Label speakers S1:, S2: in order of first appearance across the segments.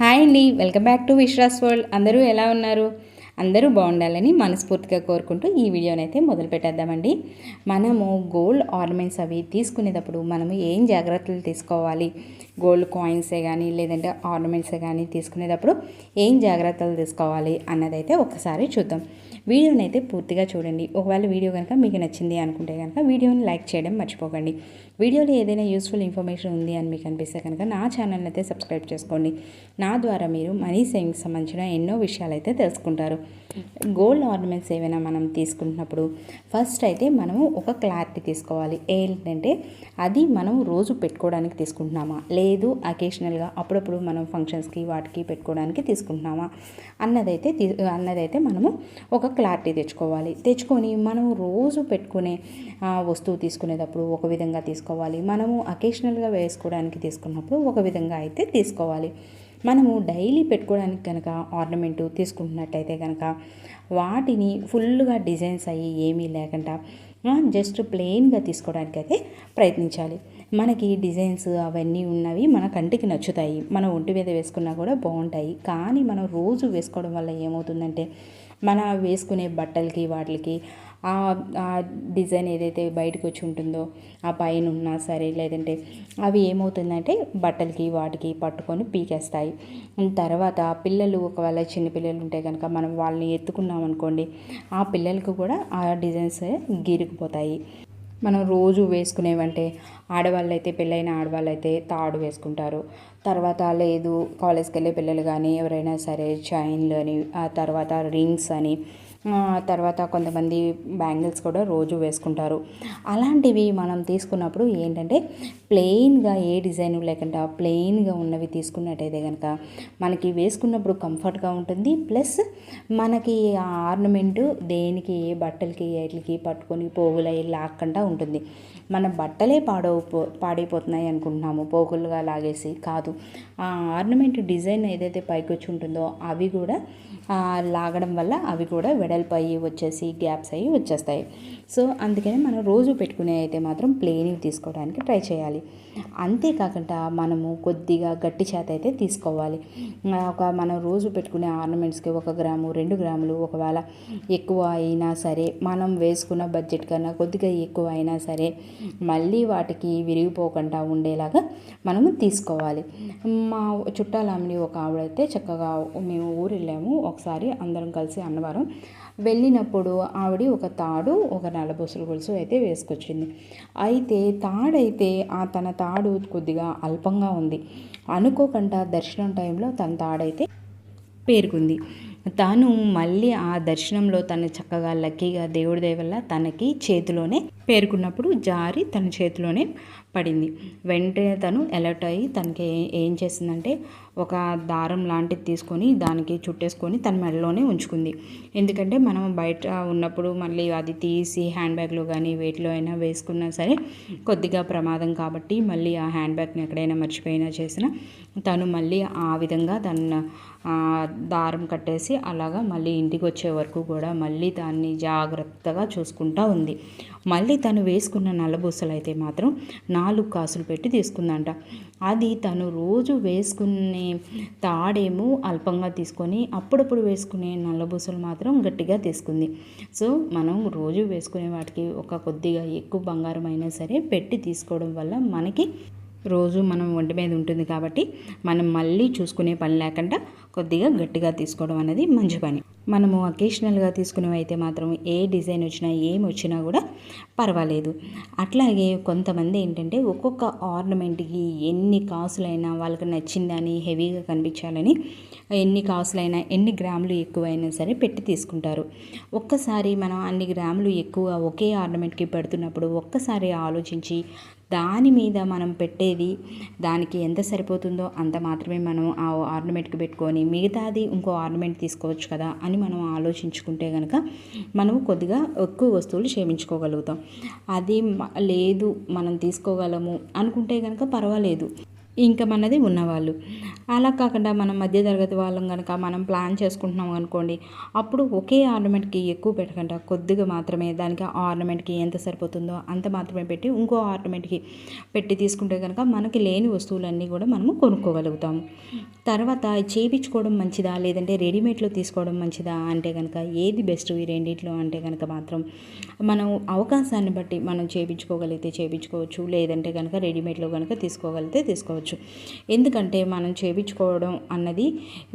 S1: Hi అండి. Welcome back to Vishra's world. అందరూ ఎలా ఉన్నారు? అందరూ బాగుండాలని మనస్ఫూర్తిగా కోరుకుంటూ ఈ వీడియోని అయితే మొదలు పెట్టేద్దామండి. మనము గోల్డ్ ఆర్నమెంట్స్ అవి తీసుకునేటప్పుడు మనము ఏం జాగ్రత్తలు తీసుకోవాలి? గోల్డ్ కాయిన్సే కానీ లేదంటే ఆర్నమెంట్సే కానీ తీసుకునేటప్పుడు ఏం జాగ్రత్తలు తీసుకోవాలి అన్నదైతే ఒకసారి చూద్దాం. వీడియోని అయితే పూర్తిగా చూడండి. ఒకవేళ వీడియో కనుక మీకు నచ్చింది అనుకుంటే కనుక వీడియోని లైక్ చేయడం మర్చిపోకండి. వీడియోలో ఏదైనా యూస్ఫుల్ ఇన్ఫర్మేషన్ ఉంది అని మీకు అనిపిస్తే కనుక నా ఛానల్ అయితే సబ్స్క్రైబ్ చేసుకోండి. నా ద్వారా మీరు మనీ సేవింగ్స్ సంబంధించిన ఎన్నో విషయాలు అయితే తెలుసుకుంటారు. గోల్డ్ ఆర్నమెంట్స్ ఏవైనా మనం తీసుకుంటున్నప్పుడు ఫస్ట్ అయితే మనము ఒక క్లారిటీ తీసుకోవాలి. ఏంటంటే అది మనం రోజు పెట్టుకోవడానికి తీసుకుంటున్నామా? లేదు అకేషనల్గా అప్పుడప్పుడు మనం ఫంక్షన్స్కి వాటికి పెట్టుకోవడానికి తీసుకుంటున్నామా? అన్నదైతే తీ అన్నదైతే మనము ఒక క్లారిటీ తెచ్చుకోవాలి. తెచ్చుకొని మనం రోజు పెట్టుకునే వస్తువు తీసుకునేటప్పుడు ఒక విధంగా తీసుకోవాలి. మనము అకేషనల్గా వేసుకోవడానికి తీసుకున్నప్పుడు ఒక విధంగా అయితే తీసుకోవాలి. మనము డైలీ పెట్టుకోవడానికి కనుక ఆర్నమెంటు తీసుకుంటున్నట్టయితే కనుక వాటిని ఫుల్గా డిజైన్స్ అయ్యి ఏమీ లేకుండా జస్ట్ ప్లెయిన్గా తీసుకోవడానికి అయితే ప్రయత్నించాలి. మనకి డిజైన్స్ అవన్నీ ఉన్నవి మన కంటికి నచ్చుతాయి. మన ఒంటి మీద వేసుకున్నా కూడా బాగుంటాయి. కానీ మనం రోజు వేసుకోవడం వల్ల ఏమవుతుందంటే మన వేసుకునే బట్టలకి వాటికి ఆ డిజైన్ ఏదైతే బయటకు వచ్చి ఉంటుందో ఆ పైన ఉన్నా సరే లేదంటే అవి ఏమవుతుందంటే బట్టలకి వాటికి పట్టుకొని పీకేస్తాయి. తర్వాత పిల్లలు ఒకవేళ చిన్న పిల్లలు ఉంటే కనుక మనం వాళ్ళని ఎత్తుకున్నాం అనుకోండి ఆ పిల్లలకు కూడా ఆ డిజైన్స్ గీరుకుపోతాయి మనం రోజు వేసుకునేవంటే ఆడవాళ్ళు అయితే పెళ్ళైన ఆడవాళ్ళు అయితే తాడు వేసుకుంటారు. తర్వాత లేదు కాలేజ్కి వెళ్ళే పిల్లలు కానీ ఎవరైనా సరే చైన్లు అని ఆ తర్వాత రింగ్స్ అని తర్వాత కొంతమంది బ్యాంగిల్స్ కూడా రోజు వేసుకుంటారు. అలాంటివి మనం తీసుకున్నప్పుడు ఏంటంటే ప్లెయిన్గా ఏ డిజైన్ లేకుండా ప్లెయిన్గా ఉన్నవి తీసుకున్నట్టయితే కనుక మనకి వేసుకున్నప్పుడు కంఫర్ట్గా ఉంటుంది. ప్లస్ మనకి ఆ ఆర్నమెంటు దేనికి ఏ బట్టలకి వాటికి పట్టుకొని పోగులై లాక్కుండా ఉంటుంది. మన బట్టలే పాడవు పాడైపోతున్నాయి అనుకుంటున్నాము. పోగులుగా లాగేసి. కాదు. ఆ ఆర్నమెంట్ డిజైన్ ఏదైతే పైకి వచ్చి ఉంటుందో అవి కూడా లాగడం వల్ల అవి కూడా వెడల్పు అయ్యి వచ్చేసి గ్యాప్స్ అయ్యి వచ్చేస్తాయి. సో అందుకని మనం రోజు పెట్టుకునే అయితే మాత్రం ప్లెయిన్ తీసుకోవడానికి ట్రై చేయాలి. అంతేకాకుండా మనము కొద్దిగా గట్టి చేత అయితే తీసుకోవాలి. ఒక మనం రోజు పెట్టుకునే ఆర్నమెంట్స్కి ఒక గ్రాము రెండు గ్రాములు ఒకవేళ ఎక్కువ అయినా సరే మనం వేసుకున్న బడ్జెట్ కన్నా కొద్దిగా ఎక్కువ అయినా సరే మళ్ళీ వాటికి విరిగిపోకుండా ఉండేలాగా మనము తీసుకోవాలి. మా చుట్టాలమ్మని ఒక ఆవిడైతే చక్కగా మేము ఊరు వెళ్ళాము ఒకసారి అందరం కలిసి అన్నవరం వెళ్ళినప్పుడు ఆవిడ ఒక తాడు ఒక నల్లబొసలు గొలుసు అయితే వేసుకొచ్చింది. అయితే తాడైతే ఆ తన తాడు కొద్దిగా అల్పంగా ఉంది. అనుకోకుండా దర్శనం టైంలో తన తాడైతే పేరుకుంది. తాను మళ్ళీ ఆ దర్శనంలో తను చక్కగా లక్కీగా దేవుడి దయ వల్ల తనకి చేతిలోనే పేరుకున్నప్పుడు జారి తన చేతిలోనే పడింది. వెంటనే తను అలర్ట్ అయ్యి తనకి ఏం చేసిందంటే ఒక దారం లాంటిది తీసుకొని దానికి చుట్టేసుకొని తన మెడలోనే ఉంచుకుంది. ఎందుకంటే మనం బయట ఉన్నప్పుడు మళ్ళీ అది తీసి హ్యాండ్ బ్యాగ్లో కానీ వేటిలో అయినా వేసుకున్నా సరే కొద్దిగా ప్రమాదం కాబట్టి మళ్ళీ ఆ హ్యాండ్ బ్యాగ్ని ఎక్కడైనా మర్చిపోయినా చేసినా తను మళ్ళీ ఆ విధంగా తన దారం కట్టేసి అలాగా మళ్ళీ ఇంటికి వచ్చే వరకు కూడా మళ్ళీ దాన్ని జాగ్రత్తగా చూసుకుంటూ ఉంది. మళ్ళీ తను వేసుకున్న నల్లబూసలు అయితే మాత్రం నాలుగు కాసులు పెట్టి తీసుకుందంట. అది తను రోజు వేసుకునే తాడేమో అల్పంగా తీసుకొని అప్పుడప్పుడు వేసుకునే నల్లబూసలు మాత్రం గట్టిగా తీసుకుంది. సో మనం రోజు వేసుకునే వాటికి ఒక కొద్దిగా ఎక్కువ బంగారం అయినా సరే పెట్టి తీసుకోవడం వల్ల మనకి రోజు మనం ఒంటి మీద ఉంటుంది కాబట్టి మనం మళ్ళీ చూసుకునే పని లేకుండా కొద్దిగా గట్టిగా తీసుకోవడం అనేది మంచి పని. మనము అకేషనల్గా తీసుకునేవి అయితే మాత్రం ఏ డిజైన్ వచ్చినా ఏం వచ్చినా కూడా పర్వాలేదు. అట్లాగే కొంతమంది ఏంటంటే ఒక్కొక్క ఆర్నమెంట్కి ఎన్ని కాసులైనా వాళ్ళకి నచ్చిందని హెవీగా కనిపించాలని ఎన్ని కాసులైనా ఎన్ని గ్రాములు ఎక్కువైనా సరే పెట్టి తీసుకుంటారు. ఒక్కసారి మనం అన్ని గ్రాములు ఎక్కువ ఒకే ఆర్నమెంట్కి పెడుతున్నప్పుడు ఒక్కసారి ఆలోచించి దాని మీద మనం పెట్టేది దానికి ఎంత సరిపోతుందో అంత మాత్రమే మనం ఆ ఆర్నమెంట్కి పెట్టుకొని మిగతాది ఇంకో ఆర్నమెంట్ తీసుకోవచ్చు కదా అని మనం ఆలోచించుకుంటే కనుక మనం కొద్దిగా ఎక్కువ వస్తువులు క్షేమించుకోగలుగుతాం అది లేదు మనం తీసుకోగలము అనుకుంటే కనుక పర్వాలేదు. ఇంకా మనది ఉన్నవాళ్ళు. అలా కాకుండా మనం మధ్య తరగతి వాళ్ళం కనుక మనం ప్లాన్ చేసుకుంటున్నాం అనుకోండి అప్పుడు ఒకే ఆర్నమెంట్కి ఎక్కువ పెట్టకుండా కొద్దిగా మాత్రమే దానికి ఆర్నమెంట్కి ఎంత సరిపోతుందో అంత మాత్రమే పెట్టి ఇంకో ఆర్నమెంట్కి పెట్టి తీసుకుంటే కనుక మనకి లేని వస్తువులన్నీ కూడా మనము కొనుక్కోగలుగుతాము. తర్వాత చేయించుకోవడం మంచిదా? లేదంటే రెడీమేడ్లో తీసుకోవడం మంచిదా? అంటే కనుక ఏది బెస్ట్ ఈ రెండింటిలో అంటే కనుక మాత్రం మనం అవకాశాన్ని బట్టి మనం చేయించుకోగలిగితే చేయించుకోవచ్చు లేదంటే కనుక రెడీమేడ్లో కనుక తీసుకోగలిగితే తీసుకోవచ్చు. ఎందుకంటే మనం చేయించుకోవడం అన్నది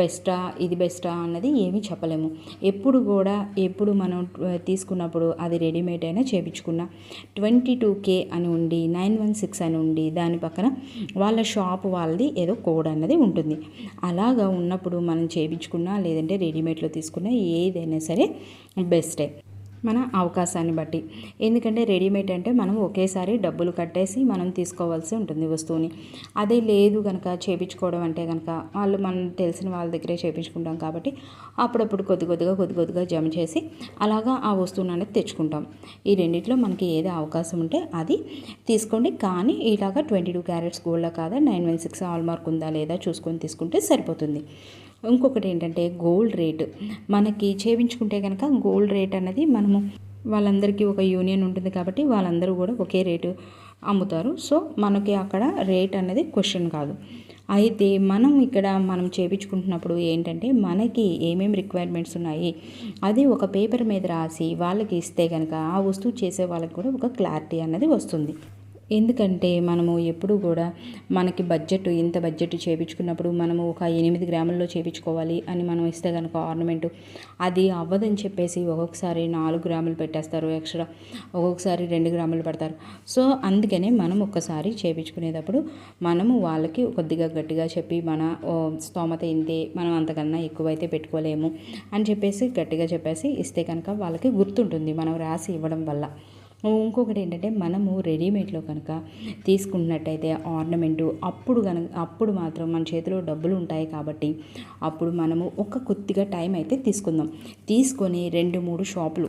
S1: బెస్టా ఇది బెస్టా అన్నది ఏమీ చెప్పలేము. ఎప్పుడు కూడా ఎప్పుడు మనం తీసుకున్నప్పుడు అది రెడీమేడ్ అయినా చేయించుకున్నా ట్వంటీ టూ కే అని ఉండి నైన్ వన్ సిక్స్ అని ఉండి దాని పక్కన వాళ్ళ షాప్ వాళ్ళది ఏదో కోడ్ అన్నది ఉంటుంది. అలాగా ఉన్నప్పుడు మనం చేయించుకున్నా లేదంటే రెడీమేడ్లో తీసుకున్నా ఏదైనా సరే బెస్టే. మన అవకాశాన్ని బట్టి. ఎందుకంటే రెడీమేడ్ అంటే మనం ఒకేసారి డబ్బులు కట్టేసి మనం తీసుకోవాల్సి ఉంటుంది వస్తువుని. అదే లేదు కనుక చేపించుకోవడం అంటే కనుక వాళ్ళు మనం తెలిసిన వాళ్ళ దగ్గరే చేపించుకుంటాం కాబట్టి అప్పుడప్పుడు కొద్ది కొద్దిగా కొద్ది కొద్దిగా జమ చేసి అలాగా ఆ వస్తువుని అనేది తెచ్చుకుంటాం. ఈ రెండిట్లో మనకి ఏది అవకాశం ఉంటే అది తీసుకోండి. కానీ ఇలాగా ట్వంటీ టూ క్యారెట్స్ గోల్డ్లో కాదా nine one six hallmark ఉందా లేదా చూసుకొని తీసుకుంటే సరిపోతుంది. ఇంకొకటి ఏంటంటే గోల్డ్ రేట్. మనకి చేయించుకుంటే కనుక గోల్డ్ రేట్ అనేది మనము వాళ్ళందరికీ ఒక యూనియన్ ఉంటుంది కాబట్టి వాళ్ళందరూ కూడా ఒకే రేటు అమ్ముతారు. సో మనకి అక్కడ రేట్ అనేది క్వశ్చన్ కాదు. అయితే మనం ఇక్కడ మనం చేయించుకుంటున్నప్పుడు ఏంటంటే మనకి ఏమేమి రిక్వైర్మెంట్స్ ఉన్నాయి అది ఒక పేపర్ మీద రాసి వాళ్ళకి ఇస్తే కనుక ఆ వస్తువు చేసే వాళ్ళకి కూడా ఒక క్లారిటీ అన్నది వస్తుంది. ఎందుకంటే మనము ఎప్పుడు కూడా మనకి బడ్జెట్ ఇంత బడ్జెట్ చేయించుకున్నప్పుడు మనము ఒక ఎనిమిది గ్రాముల్లో చేయించుకోవాలి అని మనం ఇస్తే కనుక ఆర్నమెంట్ అది అవ్వదని చెప్పేసి ఒక్కొక్కసారి నాలుగు గ్రాములు పెట్టేస్తారు ఎక్స్ట్రా ఒక్కొక్కసారి రెండు గ్రాములు పెడతారు. సో అందుకనే మనం ఒక్కసారి చేయించుకునేటప్పుడు మనము వాళ్ళకి కొద్దిగా గట్టిగా చెప్పి మన స్తోమత ఇంతే మనం అంతకన్నా ఎక్కువైతే పెట్టుకోలేము అని చెప్పేసి గట్టిగా చెప్పేసి ఇస్తే కనుక వాళ్ళకి గుర్తుంటుంది మనం రాసి ఇవ్వడం వల్ల. ఇంకొకటి ఏంటంటే మనము రెడీమేడ్లో కనుక తీసుకున్నట్టయితే ఆర్నమెంటు అప్పుడు కనుక అప్పుడు మాత్రం మన చేతిలో డబ్బులు ఉంటాయి కాబట్టి అప్పుడు మనము ఒక కొద్దిగా టైం అయితే తీసుకుందాం. తీసుకొని రెండు మూడు షాపులు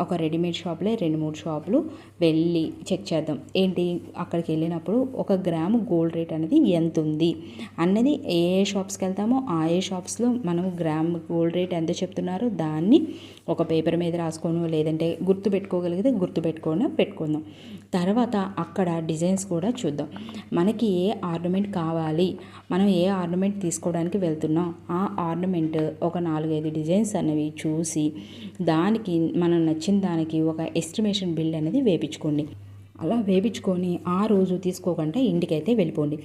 S1: ఒక రెడీమేడ్ షాపులే రెండు మూడు షాపులు వెళ్ళి చెక్ చేద్దాం. ఏంటి? అక్కడికి వెళ్ళినప్పుడు ఒక గ్రాము గోల్డ్ రేట్ అనేది ఎంత ఉంది? అన్నది ఏ ఏ షాప్స్కి వెళ్తామో ఆ ఏ షాప్స్లో మనం గ్రామ్ గోల్డ్ రేట్ ఎంత చెప్తున్నారో దాన్ని ఒక పేపర్ మీద రాసుకోను లేదంటే గుర్తు పెట్టుకోగలిగితే గుర్తు పెట్టుకోను పెట్టుకుందాం. తర్వాత అక్కడ డిజైన్స్ కూడా చూద్దాం. మనకి ఏ ఆర్నమెంట్ కావాలి? మనం ఏ ఆర్నమెంట్ తీసుకోవడానికి వెళ్తున్నాం? ఆ ఆర్నమెంట్ ఒక నాలుగైదు డిజైన్స్ అనేవి చూసి దానికి మనం నచ్చిన దానికి ఒక ఎస్టిమేషన్ బిల్ అనేది వేపించుకోండి. అలా వేపించుకొని ఆ రోజు తీసుకోకుండా ఇంటికైతే వెళ్ళిపోండి.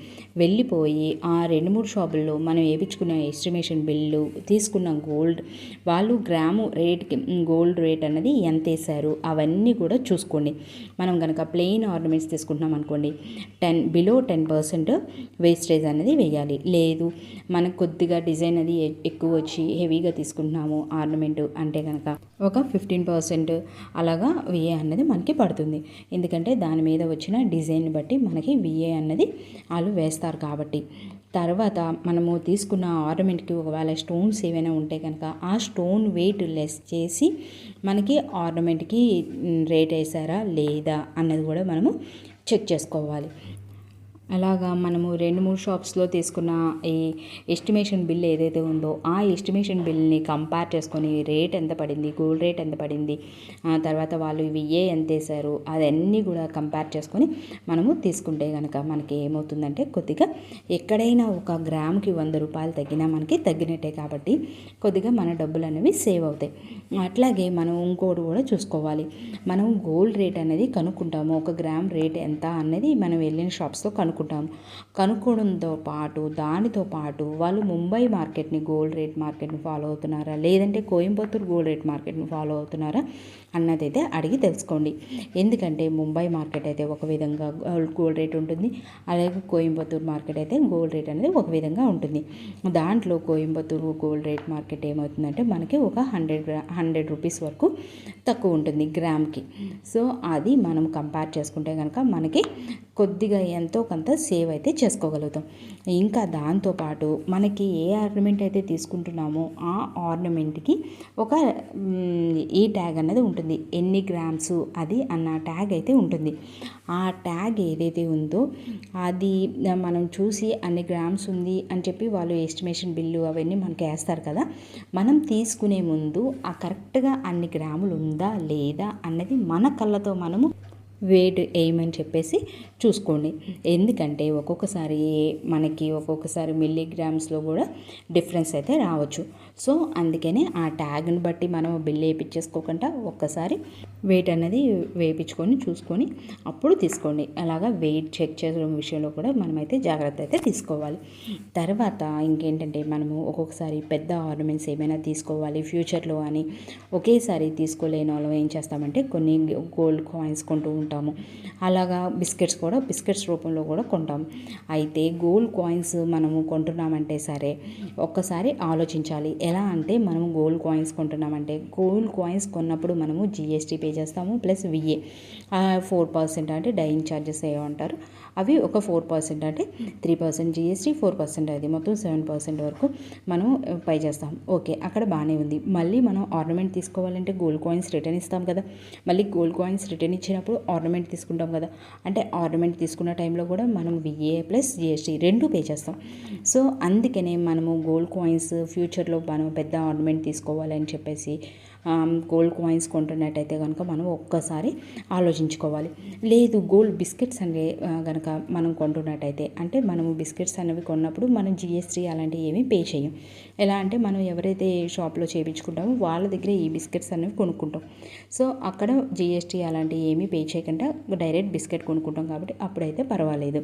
S1: వెళ్ళిపోయి ఆ రెండు మూడు షాపుల్లో మనం వేయించుకున్న ఎస్టిమేషన్ బిల్లు తీసుకున్న గోల్డ్ వాళ్ళు గ్రాము రేట్కి గోల్డ్ రేట్ అన్నది ఎంత వేశారు అవన్నీ కూడా చూసుకోండి. మనం కనుక ప్లెయిన్ ఆర్నమెంట్స్ తీసుకుంటున్నాం అనుకోండి ten below ten percent wastage అనేది వేయాలి. లేదు మనకు కొద్దిగా డిజైన్ అది ఎక్కువ వచ్చి హెవీగా తీసుకుంటున్నాము ఆర్నమెంట్ అంటే కనుక ఒక ఫిఫ్టీన్ పర్సెంట్ అలాగా వేయ అన్నది మనకి పడుతుంది. ఎందుకంటే దాని మీద వచ్చిన డిజైన్ బట్టి మనకి విఏ అన్నది వాళ్ళు వేస్తారు కాబట్టి. తర్వాత మనము తీసుకున్న ఆర్నమెంట్కి ఒకవేళ స్టోన్స్ ఏవైనా ఉంటే కనుక ఆ స్టోన్ వెయిట్ లెస్ చేసి మనకి ఆర్నమెంట్కి రేట్ వేసారా లేదా అన్నది కూడా మనము చెక్ చేసుకోవాలి. అలాగా మనము రెండు మూడు షాప్స్లో తీసుకున్న ఈ ఎస్టిమేషన్ బిల్ ఏదైతే ఉందో ఆ ఎస్టిమేషన్ బిల్ని కంపేర్ చేసుకొని రేట్ ఎంత పడింది గోల్డ్ రేట్ ఎంత పడింది ఆ తర్వాత వాళ్ళు ఇవి ఏ ఎంత వేశారు అదన్నీ కూడా కంపేర్ చేసుకొని మనము తీసుకుంటే కనుక మనకి ఏమవుతుందంటే కొద్దిగా ఎక్కడైనా ఒక గ్రామ్కి వంద రూపాయలు తగ్గినా మనకి తగ్గినట్టే కాబట్టి కొద్దిగా మన డబ్బులు అనేవి సేవ్ అవుతాయి. అట్లాగే మనం ఇంకోటి కూడా చూసుకోవాలి. మనం గోల్డ్ రేట్ అనేది కనుక్కుంటాము. ఒక గ్రామ్ రేట్ ఎంత అనేది మనం వెళ్ళిన షాప్స్లో కనుక్కుంటాము. కనుక్కోవడంతో పాటు దానితో పాటు వాళ్ళు ముంబై మార్కెట్ని గోల్డ్ రేట్ మార్కెట్ని ఫాలో అవుతున్నారా? లేదంటే కోయంబత్తూర్ గోల్డ్ రేట్ మార్కెట్ని ఫాలో అవుతున్నారా? అన్నదైతే అడిగి తెలుసుకోండి. ఎందుకంటే ముంబై మార్కెట్ అయితే ఒక విధంగా గోల్డ్ రేట్ ఉంటుంది. అలాగే కోయంబత్తూర్ మార్కెట్ అయితే గోల్డ్ రేట్ అనేది ఒక విధంగా ఉంటుంది. దాంట్లో కోయంబత్తూరు గోల్డ్ రేట్ మార్కెట్ ఏమవుతుందంటే మనకి ఒక హండ్రెడ్ హండ్రెడ్ రూపీస్ వరకు తక్కువ ఉంటుంది గ్రామ్కి. సో అది మనం కంపేర్ చేసుకుంటే కనుక మనకి కొద్దిగా ఎంతో కొంత కొంత సేవ్ అయితే చేసుకోగలుగుతాం. ఇంకా దాంతోపాటు మనకి ఏ ఆర్నమెంట్ అయితే తీసుకుంటున్నామో ఆ ఆర్నమెంట్కి ఒక ఈ ట్యాగ్ అన్నది ఉంటుంది. ఎన్ని గ్రామ్స్ అది అన్న ట్యాగ్ అయితే ఉంటుంది. ఆ ట్యాగ్ ఏదైతే ఉందో అది మనం చూసి అన్ని గ్రామ్స్ ఉంది అని చెప్పి వాళ్ళు ఎస్టిమేషన్ బిల్లు అవన్నీ మనకి వేస్తారు కదా. మనం తీసుకునే ముందు ఆ కరెక్ట్గా అన్ని గ్రాములు ఉందా లేదా అన్నది మన కళ్ళతో మనము వెయిట్ వేయమని చెప్పేసి చూసుకోండి. ఎందుకంటే ఒక్కొక్కసారి మనకి ఒక్కొక్కసారి మిల్లీగ్రామ్స్లో కూడా డిఫరెన్స్ అయితే రావచ్చు. సో అందుకనే ఆ ట్యాగ్ని బట్టి మనం బిల్ వేయించేసుకోకుండా ఒక్కసారి వెయిట్ అనేది వేయించుకొని చూసుకొని అప్పుడు తీసుకోండి. అలాగా వెయిట్ చెక్ చేయడం విషయంలో కూడా మనమైతే జాగ్రత్త అయితే తీసుకోవాలి. తర్వాత ఇంకేంటంటే మనము ఒక్కొక్కసారి పెద్ద ఆర్నమెంట్స్ ఏమైనా తీసుకోవాలి ఫ్యూచర్లో అని ఒకేసారి తీసుకోలేని వాళ్ళం ఏం చేస్తామంటే కొన్ని గోల్డ్ కాయిన్స్ కొంటూ ఉంటాము. అలాగా బిస్కెట్స్ కూడా బిస్కెట్స్ రూపంలో కూడా కొంటాం. అయితే గోల్డ్ కాయిన్స్ మనము కొంటున్నామంటే సరే ఒక్కసారి ఆలోచించాలి. ఎలా అంటే మనము గోల్డ్ కాయిన్స్ కొంటున్నామంటే గోల్డ్ కాయిన్స్ కొన్నప్పుడు మనము జిఎస్టీ పే చేస్తాము ప్లస్ విఏ ఫోర్ పర్సెంట్ అంటే డైయింగ్ ఛార్జెస్ ఏమంటారు. అవి ఒక ఫోర్ పర్సెంట్ అంటే three percent GST four percent అది మొత్తం సెవెన్ పర్సెంట్ వరకు మనం పే చేస్తాం. ఓకే అక్కడ బాగానే ఉంది. మళ్ళీ మనం ఆర్నమెంట్ తీసుకోవాలంటే గోల్డ్ కాయిన్స్ రిటర్న్ ఇస్తాం కదా. మళ్ళీ గోల్డ్ కాయిన్స్ రిటర్న్ ఇచ్చినప్పుడు ఆర్నమెంట్ తీసుకుంటాం కదా. అంటే ఆర్నమెంట్ తీసుకున్న టైంలో కూడా మనం విఏ ప్లస్ జిఎస్టీ రెండు పే చేస్తాం. సో అందుకనే మనము గోల్డ్ కాయిన్స్ ఫ్యూచర్లో మనం పెద్ద ఆర్నమెంట్ తీసుకోవాలని చెప్పేసి గోల్డ్ కాయిన్స్ కొంటున్నట్టయితే కనుక మనం ఒక్కసారి ఆలోచించుకోవాలి. లేదు గోల్డ్ బిస్కెట్స్ అనే కనుక మనం కొంటున్నట్టయితే అంటే మనము బిస్కెట్స్ అనేవి కొన్నప్పుడు మనం జిఎస్టీ అలాంటివి ఏమీ పే చేయం ఎలా అంటే మనం ఎవరైతే షాప్లో చేయించుకుంటామో వాళ్ళ దగ్గర ఈ బిస్కెట్స్ అనేవి కొనుక్కుంటాం. సో అక్కడ జిఎస్టీ అలాంటివి ఏమీ పే చేయకుండా డైరెక్ట్ బిస్కెట్ కొనుక్కుంటాం కాబట్టి అప్పుడైతే పర్వాలేదు.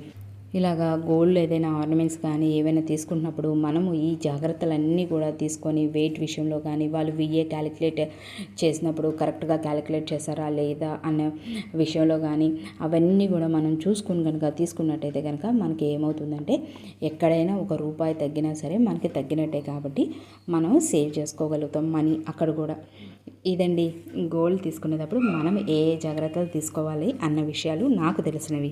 S1: ఇలాగా గోల్డ్ ఏదైనా ఆర్నమెంట్స్ కానీ ఏవైనా తీసుకుంటున్నప్పుడు మనము ఈ జాగ్రత్తలన్నీ కూడా తీసుకొని వెయిట్ విషయంలో కానీ వాళ్ళు విఏ క్యాలిక్యులేట్ చేసినప్పుడు కరెక్ట్గా క్యాలిక్యులేట్ చేశారా లేదా అన్న విషయంలో కానీ అవన్నీ కూడా మనం చూసుకుని కనుక తీసుకున్నట్టయితే కనుక మనకి ఏమవుతుందంటే ఎక్కడైనా ఒక రూపాయి తగ్గినా సరే మనకి తగ్గినట్టే కాబట్టి మనం సేవ్ చేసుకోగలుగుతాం మనీ అక్కడ కూడా. ఇదండి గోల్డ్ తీసుకునేటప్పుడు మనం ఏ ఏ జాగ్రత్తలు తీసుకోవాలి అన్న విషయాలు నాకు తెలిసినవి.